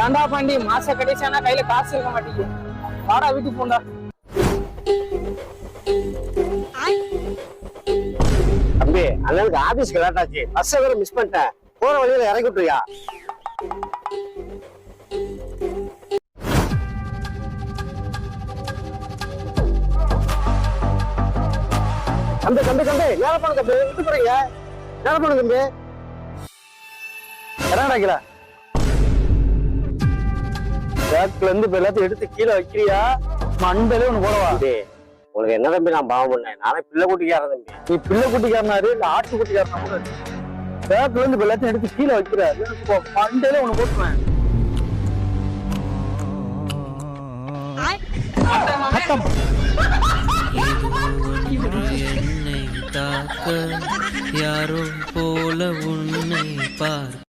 ஏன்டா பாண்டி மாச கடைசியானா கையில காசு இருக்க மாட்டேங்குது. வாடா வீட்டுக்கு போண்டா. தம்பி அண்ணனுக்கு ஆபீஸ்க்கு லேட் ஆச்சு பஸ் வேற மிஸ் பண்ணிட்டேன். போற வழியில இறக்கி விட்டுறியா தம்பி தம்பி தம்பி நேர போன தம்பி? விட்டு போறீங்க? நேர போன தம்பி? என்னடா பேக்ல இருந்து இப்ப எல்லாத்தையும் எடுத்து கீழே வைக்கிறியா? மண்டலே ஒண்ணு போடவா? உங்களுக்கு என்ன தம்பி நான் பாவம் பண்ணேன்? நானே பிள்ளை குட்டிக்காரன் தம்பி. நீ பிள்ளை குட்டிக்காரனாரு இல்ல ஆட்டு குட்டிக்காரனா கூட. பேக்ல இருந்து இப்ப எல்லாத்தையும் எடுத்து கீழே வைக்கிற எனக்கு மண்டலே ஒண்ணு போட்டுருவேன். என்னை தாக்க யாரோ போல உன்னை பார்